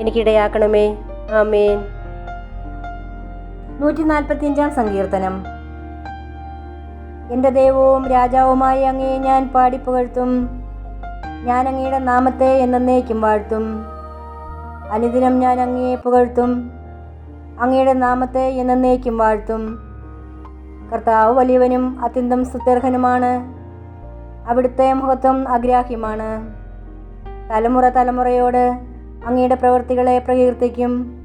എനിക്കിടയാക്കണമേ. ആമേൻ. നൂറ്റി നാൽപ്പത്തിയഞ്ചാം സങ്കീർത്തനം. എന്റെ ദൈവവും രാജാവുമായി അങ്ങേ ഞാൻ പാടിപ്പുകഴ്ത്തും. ഞാൻ അങ്ങയുടെ നാമത്തെ എന്നേക്കും വാഴ്ത്തും. അനുദിനം ഞാൻ അങ്ങയെ പുകഴ്ത്തും. അങ്ങയുടെ നാമത്തെ എന്നേക്കും വാഴ്ത്തും. കർത്താവ് വലിയവനും അത്യന്തം സുത്യർഹനുമാണ് അവിടുത്തെ മഹത്വം അഗ്രാഹ്യമാണ് തലമുറ തലമുറയോട് അങ്ങയുടെ പ്രവൃത്തികളെ പ്രകീർത്തിക്കും.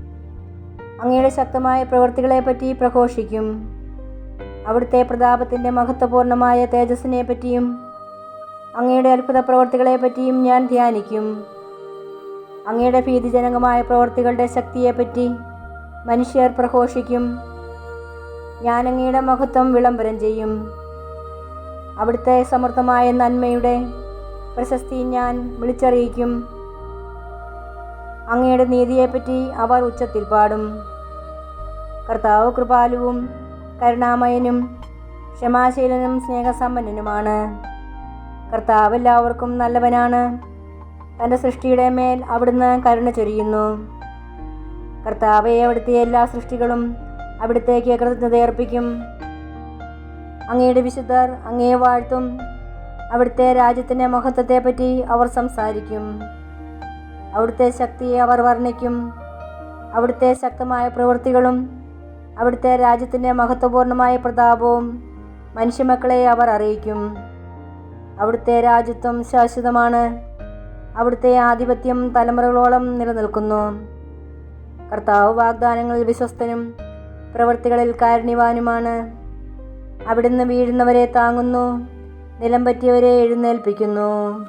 അങ്ങയുടെ ശക്തമായ പ്രവൃത്തികളെപ്പറ്റി പ്രഘോഷിക്കും. അവിടുത്തെ പ്രതാപത്തിന്റെ മഹത്വപൂർണമായ തേജസ്സിനെ പറ്റിയും അങ്ങയുടെ അത്ഭുത പ്രവൃത്തികളെ പറ്റിയും ഞാൻ ധ്യാനിക്കും. അങ്ങയുടെ ഭീതിജനകമായ പ്രവൃത്തികളുടെ ശക്തിയെപ്പറ്റി മനുഷ്യർ പ്രഘോഷിക്കും. ഞാൻ അങ്ങയുടെ മഹത്വം വിളംബരം ചെയ്യും. അവിടുത്തെ സമൃദ്ധമായ നന്മയുടെ പ്രശസ്തി ഞാൻ വിളിച്ചറിയിക്കും. അങ്ങയുടെ നീതിയെപ്പറ്റി അവർ ഉച്ചത്തിൽ പാടും. കർത്താവ് കൃപാലുവും കരുണാമയനും ക്ഷമാശീലനും സ്നേഹസമ്പന്നനുമാണ്. കർത്താവ് എല്ലാവർക്കും നല്ലവനാണ്. തന്റെ സൃഷ്ടിയുടെ മേൽ അവിടുന്ന് കരുണ ചൊരിയുന്നു. കർത്താവെ അവിടുത്തെ എല്ലാ സൃഷ്ടികളും അവിടുത്തേക്ക് കൃതജ്ഞതയർപ്പിക്കും. അങ്ങയുടെ വിശുദ്ധർ അങ്ങയെ വാഴ്ത്തും. അവിടുത്തെ രാജ്യത്തിന്റെ മഹത്വത്തെപ്പറ്റി അവർ സംസാരിക്കും. അവിടുത്തെ ശക്തിയെ അവർ വർണിക്കും. അവിടുത്തെ ശക്തമായ പ്രവൃത്തികളും അവിടുത്തെ രാജ്യത്തിന്റെ മഹത്വപൂർണമായ പ്രതാപവും മനുഷ്യമക്കളെ അവർ അറിയിക്കും. അവിടുത്തെ രാജ്യത്വം ശാശ്വതമാണ്. അവിടുത്തെ ആധിപത്യം തലമുറകളോളം നിലനിൽക്കുന്നു. കർത്താവ് വാഗ്ദാനങ്ങളിൽ വിശ്വസ്തനും പ്രവൃത്തികളിൽ കാരുണ്യവാനുമാണ്. അവിടുന്ന് വീഴുന്നവരെ താങ്ങുന്നു നിലം പറ്റിയവരെ എഴുന്നേൽപ്പിക്കുന്നു.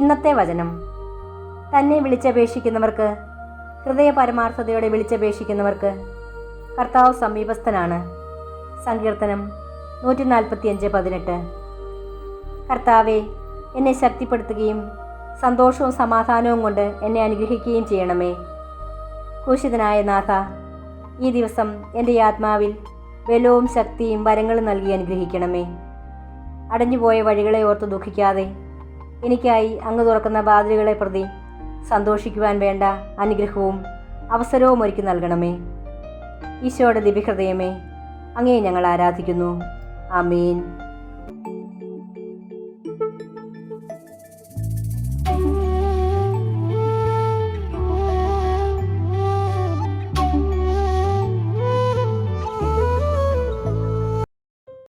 ഇന്നത്തെ വചനം. തന്നെ വിളിച്ചപേക്ഷിക്കുന്നവർക്ക് ഹൃദയ പരമാർത്ഥതയോടെ വിളിച്ചപേക്ഷിക്കുന്നവർക്ക് കർത്താവ് സമീപസ്ഥനാണ്. സങ്കീർത്തനം നൂറ്റി നാൽപ്പത്തിയഞ്ച് പതിനെട്ട്. കർത്താവെ എന്നെ ശക്തിപ്പെടുത്തുകയും സന്തോഷവും സമാധാനവും കൊണ്ട് എന്നെ അനുഗ്രഹിക്കുകയും ചെയ്യണമേ. ക്രൂശിതനായ നാഥ ഈ ദിവസം എന്റെ ആത്മാവിൽ ബലവും ശക്തിയും വരങ്ങളും നൽകി അനുഗ്രഹിക്കണമേ. അടഞ്ഞുപോയ വഴികളെ ഓർത്ത് ദുഃഖിക്കാതെ എനിക്കായി അങ്ങ് തുറക്കുന്ന ബാധ്യതകളെ പ്രതി സന്തോഷിക്കുവാൻ വേണ്ട അനുഗ്രഹവും അവസരവും ഒരുക്കി നൽകണമേ. ഈശോയുടെ ദിവ്യഹൃദയമേ അങ്ങേ ഞങ്ങൾ ആരാധിക്കുന്നു. ആമീൻ.